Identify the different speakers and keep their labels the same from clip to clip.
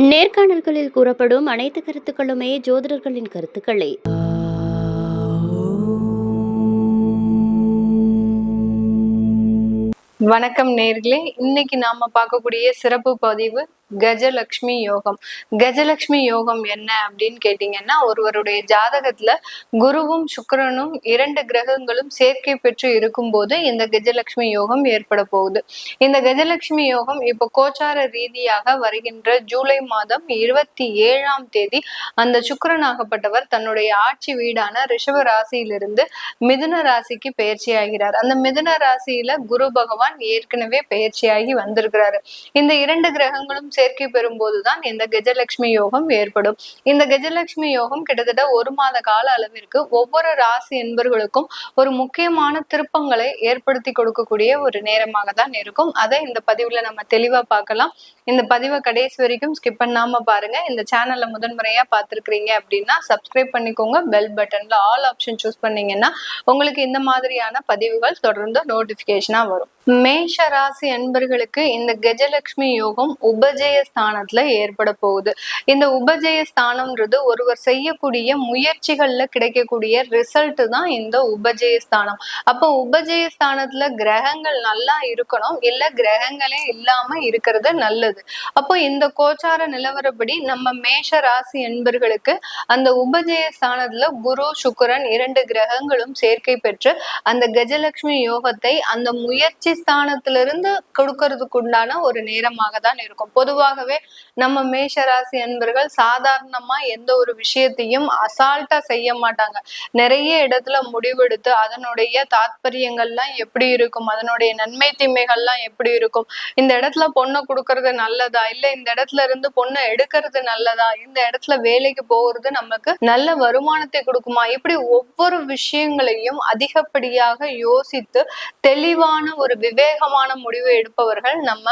Speaker 1: நேர்காணல்களில் கூறப்படும் அனைத்து கருத்துக்களுமே ஜோதிடர்களின் கருத்துக்களே.
Speaker 2: வணக்கம் நேர்களே. இன்னைக்கு நாம பார்க்கக்கூடிய சிறப்பு பதிவு கஜலக்ஷ்மி யோகம். கஜலக்ஷ்மி யோகம் என்ன அப்படின்னு கேட்டீங்கன்னா ஒருவருடைய ஜாதகத்துல குருவும் சுக்கரனும் இரண்டு கிரகங்களும் சேர்க்கை பெற்று இருக்கும் போது இந்த கஜலக்ஷ்மி யோகம் ஏற்பட போகுது. இந்த கஜலக்ஷ்மி யோகம் இப்ப கோச்சார ரீதியாக வருகின்ற ஜூலை மாதம் இருபத்தி ஏழாம் தேதி அந்த சுக்கரனாகப்பட்டவர் தன்னுடைய ஆட்சி வீடான ரிஷப ராசியிலிருந்து மிதுன ராசிக்கு பயிற்சியாகிறார் அந்த மிதுன ராசியில குரு பகவான் ஏற்கனவே பயிற்சியாகி வந்திருக்கிறாரு. இந்த இரண்டு கிரகங்களும் சேர்க்கை பெறும்போதுதான் இந்த கஜலட்சுமி யோகம் ஏற்படும். இந்த கஜலட்சுமி யோகம் கிட்டத்தட்ட ஒரு மாத கால அளவிற்கு ஒவ்வொரு ராசி என்பர்களுக்கும் ஒரு முக்கியமான திருப்பங்களை ஏற்படுத்தி கொடுக்கக்கூடிய ஒரு நேரமாக தான் இருக்கும். அதை இந்த பதிவுல நம்ம தெளிவா பார்க்கலாம். இந்த பதிவை கடைசி வரைக்கும் ஸ்கிப் பண்ணாம பாருங்க. இந்த சேனல்ல முதன்முறையா பார்த்துருக்கீங்க அப்படின்னா சப்ஸ்கிரைப் பண்ணிக்கோங்க. பெல் பட்டன்ல ஆல் ஆப்ஷன் சூஸ் பண்ணீங்கன்னா உங்களுக்கு இந்த மாதிரியான பதிவுகள் தொடர்ந்து நோட்டிபிகேஷனா வரும். மேஷ ராசி அன்பர்களுக்கு இந்த கஜலட்சுமி யோகம் உபஜய ஸ்தானத்துல ஏற்பட போகுது. இந்த உபஜய ஸ்தானம்ன்றது ஒருவர் செய்யக்கூடிய முயற்சிகள்ல கிடைக்கக்கூடிய ரிசல்ட் தான் இந்த உபஜய ஸ்தானம். அப்போ உபஜய ஸ்தானத்துல கிரகங்கள் நல்லா இருக்கணும். இல்ல கிரகங்களே இல்லாம இருக்கிறது நல்லது. அப்போ இந்த கோச்சார நிலவரப்படி நம்ம மேஷ ராசி என்பர்களுக்கு அந்த உபஜய ஸ்தானத்துல குரு சுக்கரன் இரண்டு கிரகங்களும் சேர்க்கை பெற்று அந்த கஜலட்சுமி யோகத்தை அந்த முயற்சி ஸ்தானத்திலிருந்து கொடுக்கறதுக்கு உண்டான ஒரு நேரமாக தான் இருக்கும். பொதுவாகவே நம்ம மேஷராசி அன்பர்கள் சாதாரணமா எந்த ஒரு விஷயத்தையும் அசால்ட்டா செய்ய மாட்டாங்க. நிறைய இடத்துல முடிவெடுத்து அதனுடைய தாத்பரியங்கள்லாம் எப்படி இருக்கும்? அதனுடைய நன்மை தீமைகள்லாம் எப்படி இருக்கும்? இந்த இடத்துல பொண்ணை கொடுக்கறது நல்லதா? இல்ல இந்த இடத்துல இருந்து பொண்ணை எடுக்கிறது நல்லதா? இந்த இடத்துல வேலைக்கு போகிறது நமக்கு நல்ல வருமானத்தை கொடுக்குமா? இப்படி ஒவ்வொரு விஷயங்களையும் அதிகப்படியாக யோசித்து தெளிவான ஒரு விவேகமான முடிவு எடுப்பவர்கள் நம்ம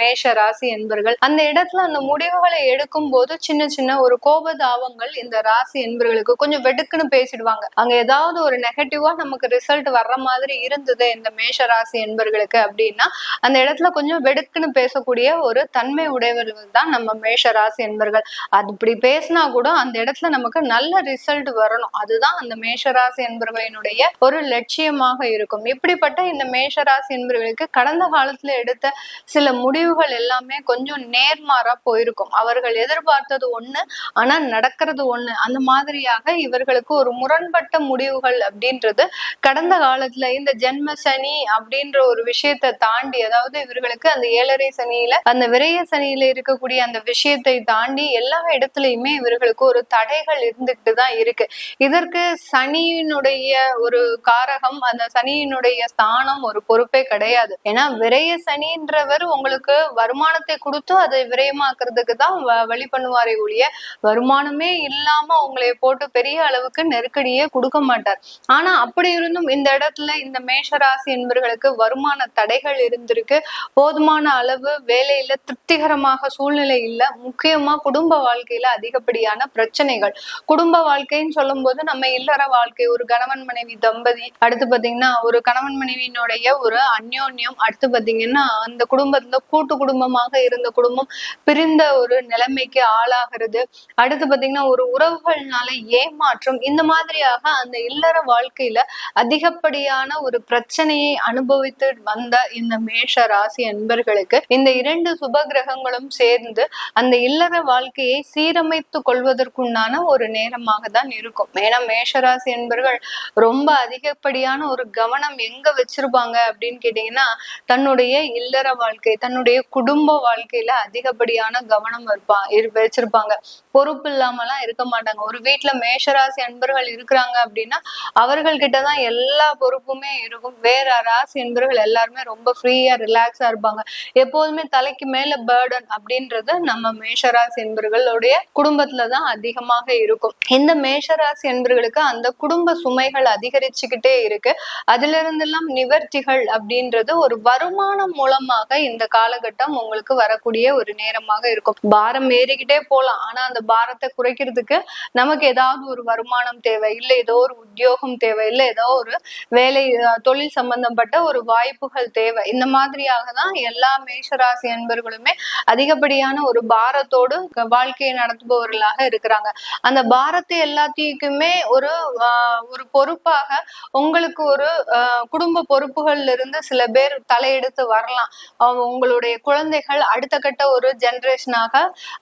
Speaker 2: மேஷ ராசி என்பர்கள். அந்த இடத்துல அந்த முடிவுகளை எடுக்கும் போது சின்ன சின்ன ஒரு கோபதாபங்கள் இந்த ராசி என்பர்களுக்கு கொஞ்சம் வெடுக்குன்னு பேசிடுவாங்க. அங்க ஏதாவது ஒரு நெகட்டிவா நமக்கு ரிசல்ட் வர்ற மாதிரி இருந்தது இந்த மேஷ ராசி என்பர்களுக்கு அப்படின்னா அந்த இடத்துல கொஞ்சம் வெடுக்குன்னு பேசக்கூடிய ஒரு தன்மை உடையவர்கள் தான் நம்ம மேஷ ராசி என்பர்கள். அது இப்படி பேசினா கூட அந்த இடத்துல நமக்கு நல்ல ரிசல்ட் வரணும். அதுதான் அந்த மேஷராசி என்பர்களினுடைய ஒரு லட்சியமாக இருக்கும். இப்படிப்பட்ட இந்த மேஷராசி என்பவர்களுக்கு கடந்த காலத்துல எடுத்த சில முடிவுகள் எல்லாமே கொஞ்சம் நேர்மாறா போயிருக்கும். அவர்கள் எதிர்பார்த்தது ஒண்ணு ஆனா நடக்கிறது ஒண்ணு. அந்த மாதிரியாக இவர்களுக்கு ஒரு முரண்பட்ட முடிவுகள் அப்படின்றது கடந்த காலத்துல இந்த ஜென்ம சனி அப்படின்ற ஒரு விஷயத்தை தாண்டி அதாவது இவர்களுக்கு அந்த ஏழரை சனியில அந்த விரைய சனியில இருக்கக்கூடிய அந்த விஷயத்தை தாண்டி எல்லா இடத்துலயுமே இவர்களுக்கு ஒரு தடைகள் இருந்துகிட்டு தான் இருக்கு. இதற்கு சனியினுடைய ஒரு காரகம் அந்த சனியினுடைய ஸ்தானம் ஒரு பொறுப்பே கிடையாது. கிடையாது. ஏன்னா விரைய சனின்றவர் உங்களுக்கு வருமானத்தை கொடுத்து அதை விரயமாக்குறதுக்கு தான் வழி பண்ணுவாரே ஒழிய வருமானமே இல்லாம உங்களை போட்டு பெரிய அளவுக்கு நெருக்கடியே கொடுக்க மாட்டார். ஆனா அப்படி இருந்தும் இந்த இடத்துல இந்த மேஷராசி என்பவர்களுக்கு வருமான தடைகள் இருந்திருக்கு. போதுமான அளவு வேலையில திருப்திகரமாக சூழ்நிலை இல்ல. முக்கியமா குடும்ப வாழ்க்கையில அதிகப்படியான பிரச்சனைகள். குடும்ப வாழ்க்கைன்னு சொல்லும் போது நம்ம இல்லற வாழ்க்கை. ஒரு கணவன் மனைவி தம்பதி அடுத்து பாத்தீங்கன்னா ஒரு கணவன் மனைவியினுடைய ஒரு அந்யோன்யம். அடுத்து பாத்தீங்கன்னா அந்த குடும்பத்துல கூட்டு குடும்பமாக இருந்த குடும்பம் பிரிந்த ஒரு நிலைமைக்கு ஆளாகிறது. அடுத்து பாத்தீங்கன்னா ஒரு உறவுகள்னால ஏமாற்றம். இந்த மாதிரியாக அந்த இல்லற வாழ்க்கையில அதிகப்படியான ஒரு பிரச்சனையை அனுபவித்து வந்த இந்த மேஷ ராசி அன்பர்களுக்கு இந்த இரண்டு சுப கிரகங்களும் சேர்ந்து அந்த இல்லற வாழ்க்கையை சீரமைத்து கொள்வதற்குண்டான ஒரு நேரமாக தான் இருக்கும். ஏன்னா மேஷராசி என்பர்கள் ரொம்ப அதிகப்படியான ஒரு கவனம் எங்க வச்சிருப்பாங்க அப்படின்னு கேட்டீங்கன்னா தன்னுடைய இல்லற வாழ்க்கை தன்னுடைய குடும்ப வாழ்க்கையில அதிகப்படியான கவனம் இருப்பா வச்சிருப்பாங்க. பொறுப்பு இல்லாமலாம் இருக்க மாட்டாங்க. ஒரு வீட்டுல மேஷராசி அன்பர்கள் இருக்கிறாங்க அப்படின்னா அவர்கள் கிட்டதான் எல்லா பொறுப்புமே இருக்கும். வேற ராசி அன்பர்கள் எல்லாருமே ரொம்ப ஃப்ரீயா ரிலாக்ஸா இருப்பாங்க. எப்போதுமே தலைக்கு மேல பேர்டன் அப்படின்றது நம்ம மேஷராசி என்பர்களுடைய குடும்பத்துலதான் அதிகமாக இருக்கும். இந்த மேஷராசி என்பர்களுக்கு அந்த குடும்ப சுமைகள் அதிகரிச்சுக்கிட்டே இருக்கு. அதுல இருந்தெல்லாம் நிவர்த்திகள் அப்படின்னு அப்படின்றது ஒரு வருமானம் மூலமாக இந்த காலகட்டம் உங்களுக்கு வரக்கூடிய ஒரு நேரமாக இருக்கும். பாரம் ஏறிக்கிட்டே போகலாம் ஆனா அந்த பாரத்தை குறைக்கிறதுக்கு நமக்கு ஏதாவது ஒரு வருமானம் தேவை இல்லை ஏதோ ஒரு உத்தியோகம் தேவை இல்லை ஏதோ ஒரு வேலை தொழில் சம்பந்தப்பட்ட ஒரு வாய்ப்புகள் தேவை. இந்த மாதிரியாக தான் எல்லா மேஷராசி அன்பர்களுமே அதிகப்படியான ஒரு பாரத்தோடு வாழ்க்கையை நடத்துபவர்களாக இருக்கிறாங்க. அந்த பாரத்தை எல்லாத்தையுமே ஒரு ஒரு பொறுப்பாக உங்களுக்கு ஒரு குடும்ப பொறுப்புகள்ல இருந்து சில சில பேர் தலையெடுத்து வரலாம். உங்களுடைய குழந்தைகள் அடுத்த கட்ட ஒரு ஜென்ரேஷனாக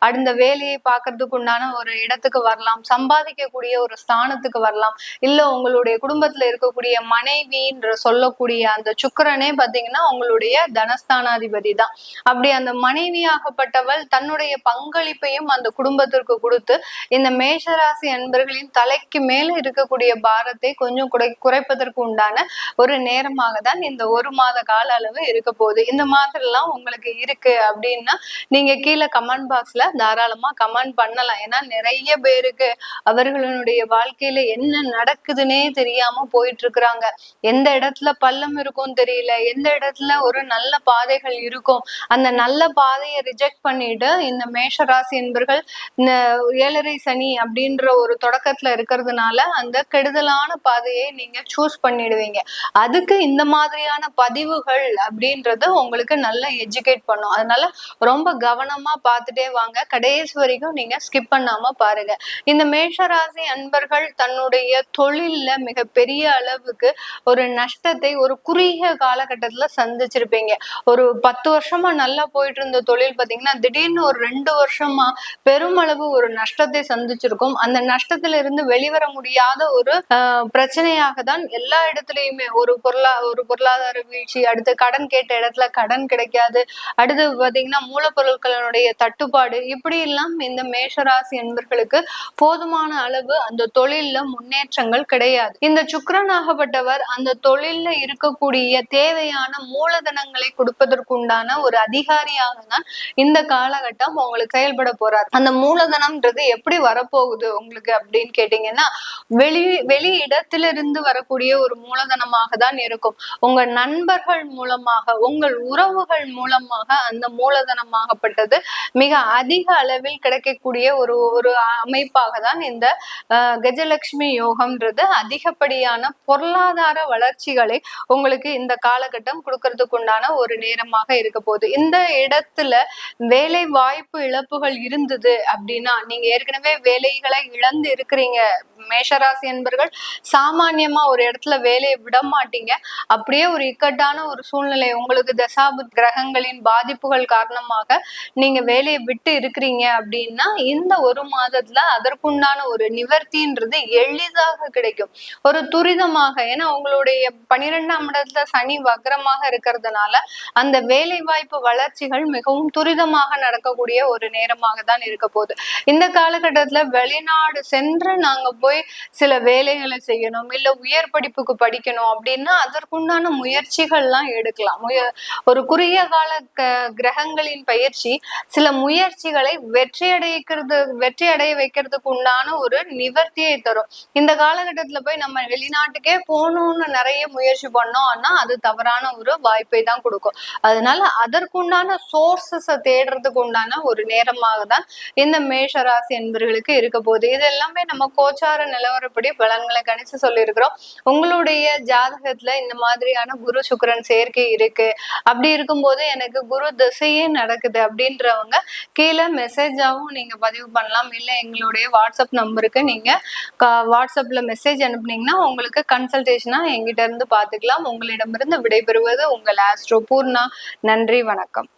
Speaker 2: அந்த வேலையை பார்க்கறதுக்கு உண்டான ஒரு இடத்துக்கு வரலாம். சம்பாதிக்கக்கூடிய ஒரு ஸ்தானத்துக்கு வரலாம். இல்ல உங்களுடைய குடும்பத்துல இருக்கக்கூடிய மனைவின்ற சொல்லக்கூடிய அந்த சுக்கரனே பாத்தீங்கன்னா உங்களுடைய தனஸ்தானாதிபதி தான். அப்படி அந்த மனைவியாகப்பட்டவள் தன்னுடைய பங்களிப்பையும் அந்த குடும்பத்திற்கு கொடுத்து இந்த மேஷராசி அன்பர்களின் தலைக்கு மேல இருக்கக்கூடிய பாரத்தை கொஞ்சம் குறை குறைப்பதற்கு உண்டான ஒரு நேரமாக தான் இந்த ஒரு மாதம் மாத கால அளவு இருக்க போகுது. இந்த மாதிரி எல்லாம் உங்களுக்கு இருக்கு அப்படின்னா நீங்க கீழே கமெண்ட் பாக்ஸ்ல தாராளமா கமெண்ட் பண்ணலாம். ஏன்னா நிறைய பேருக்கு அவர்களுடைய வாழ்க்கையில என்ன நடக்குதுன்னே தெரியாம போயிட்டு இருக்கிறாங்க எந்த இடத்துல பள்ளம் இருக்கும் தெரியல. எந்த இடத்துல ஒரு நல்ல பாதைகள் இருக்கும். அந்த நல்ல பாதையை ரிஜெக்ட் பண்ணிட்டு இந்த மேஷராசி என்பர்கள் இந்த ஏழரை சனி அப்படின்ற ஒரு தொடக்கத்துல இருக்கிறதுனால அந்த கெடுதலான பாதையை நீங்க சூஸ் பண்ணிடுவீங்க. அதுக்கு இந்த மாதிரியான பதிவுகள் அப்படின்றது உங்களுக்கு நல்லா எஜுகேட் பண்ணும். அதனால ரொம்ப கவனமா பார்த்துட்டே வாங்க. கடைசி வரைக்கும் நீங்க ஸ்கிப் பண்ணாம பாருங்க. இந்த மேஷராசி அன்பர்கள் தன்னுடைய தொழில்ல மிக பெரிய அளவுக்கு ஒரு நஷ்டத்தை ஒரு குறுகிய காலகட்டத்துல சந்திச்சிருப்பீங்க. ஒரு பத்து வருஷமா நல்லா போயிட்டு இருந்த தொழில் பாத்தீங்கன்னா திடீர்னு ஒரு ரெண்டு வருஷமா பெருமளவு ஒரு நஷ்டத்தை சந்திச்சிருக்கும். அந்த நஷ்டத்துல இருந்து வெளிவர முடியாத ஒரு ஆஹ், பிரச்சனையாக தான் எல்லா இடத்துலயுமே ஒரு பொருளா ஒரு பொருளாதார வீழ்ச்சி அடுத்து கடன் கேட்ட இடத்துல கடன் கிடைக்காது. அடுத்து பாத்தீங்கன்னா மூலப்பொருட்களினுடைய தட்டுப்பாடு. இப்படி எல்லாம் இந்த மேஷராசி என்பர்களுக்கு போதுமான அளவு அந்த தொழில்ல முன்னேற்றங்கள் கிடையாது. இந்த சுக்கரனாகப்பட்டவர் அந்த தொழில்ல இருக்கக்கூடிய தேவையான மூலதனங்களை கொடுப்பதற்குண்டான ஒரு அதிகாரியாக தான் இந்த காலகட்டம் உங்களுக்கு செயல்பட போறார். அந்த மூலதனம்ன்றது எப்படி வரப்போகுது உங்களுக்கு அப்படின்னு கேட்டீங்கன்னா வெளி வெளி இடத்திலிருந்து வரக்கூடிய ஒரு மூலதனமாக தான் இருக்கும். உங்க நண்பர் நண்பர்கள் மூலமாக உங்கள் உறவுகள் மூலமாக அந்த மூலதனமாகப்பட்டது மிக அதிக அளவில் கிடைக்கக்கூடிய ஒரு ஒரு அமைப்பாக தான் இந்த கஜலட்சுமி யோகம்ன்றது. அதிகப்படியான பொருளாதார வளர்ச்சிகளை உங்களுக்கு இந்த காலகட்டம் கொடுக்கறதுக்கு உண்டான ஒரு நேரமாக இருக்க போகுது. இந்த இடத்துல வேலை வாய்ப்பு இழப்புகள் இருந்தது அப்படின்னா நீங்க ஏற்கனவே வேலைகளை இழந்து இருக்கிறீங்க மேஷராசி என்பர்கள் சாமானியமா ஒரு இடத்துல வேலையை விட மாட்டீங்க. அப்படியே ஒரு இக்கட்டான ஒரு சூழ்நிலை உங்களுக்கு தசாபு கிரகங்களின் பாதிப்புகள் காரணமாக நீங்க வேலையை விட்டு இருக்கிறீங்க அப்படின்னா இந்த ஒரு மாதத்துல அதற்குண்டான ஒரு நிவர்த்தின்றது எளிதாக கிடைக்கும். ஒரு துரிதமாக ஏன்னா உங்களுடைய பனிரெண்டாம் இடத்துல சனி வக்ரமாக இருக்கிறதுனால அந்த வேலை வாய்ப்பு வளர்ச்சிகள் மிகவும் துரிதமாக நடக்கக்கூடிய ஒரு நேரமாக தான் இருக்க போகுது. இந்த காலகட்டத்துல வெளிநாடு சென்று நாங்க போய் போய் சில வேலைகளை செய்யணும் இல்ல உயர் படிப்புக்கு படிக்கணும் அப்படின்னா அதற்குண்டான முயற்சிகள்லாம் எடுக்கலாம். முய ஒரு குறுகிய கால க- கிரகங்களின் பயிற்சி சில முயற்சிகளை வெற்றி அடைக்கிறது வெற்றி அடைய வைக்கிறதுக்கு உண்டான ஒரு நிவர்த்தியை தரும். இந்த காலகட்டத்துல போய் நம்ம வெளிநாட்டுக்கே போகணும்னு நிறைய முயற்சி பண்ணோம்னா அது தவறான ஒரு வாய்ப்பை தான் கொடுக்கும். அதனால அதற்குண்டான சோர்சஸை தேடுறதுக்கு உண்டான ஒரு நேரமாக தான் இந்த மேஷராசி என்பர்களுக்கு இருக்க போகுது. இது எல்லாமே நம்ம கோச்சார நிலவரப்படி பலன்களை கணிச்சு சொல்லியிருக்கிறோம். உங்களுடைய ஜாதகத்துல இந்த மாதிரியான குரு சுக்கரன் சேர்க்கை இருக்கு. அப்படி இருக்கும்போது எனக்கு குரு திசையே நடக்குது அப்படின்றவங்க கீழே மெசேஜாவும் நீங்க பதிவு பண்ணலாம். இல்ல எங்களுடைய வாட்ஸ்அப் நம்பருக்கு நீங்க வாட்ஸ்அப்ல மெசேஜ் அனுப்புனீங்கன்னா உங்களுக்கு கன்சல்டேஷனா எங்கிட்ட இருந்து பாத்துக்கலாம் உங்களிடமிருந்து விடைபெறுவது உங்கள் ஆஸ்ட்ரோ பூர்ணா நன்றி வணக்கம்.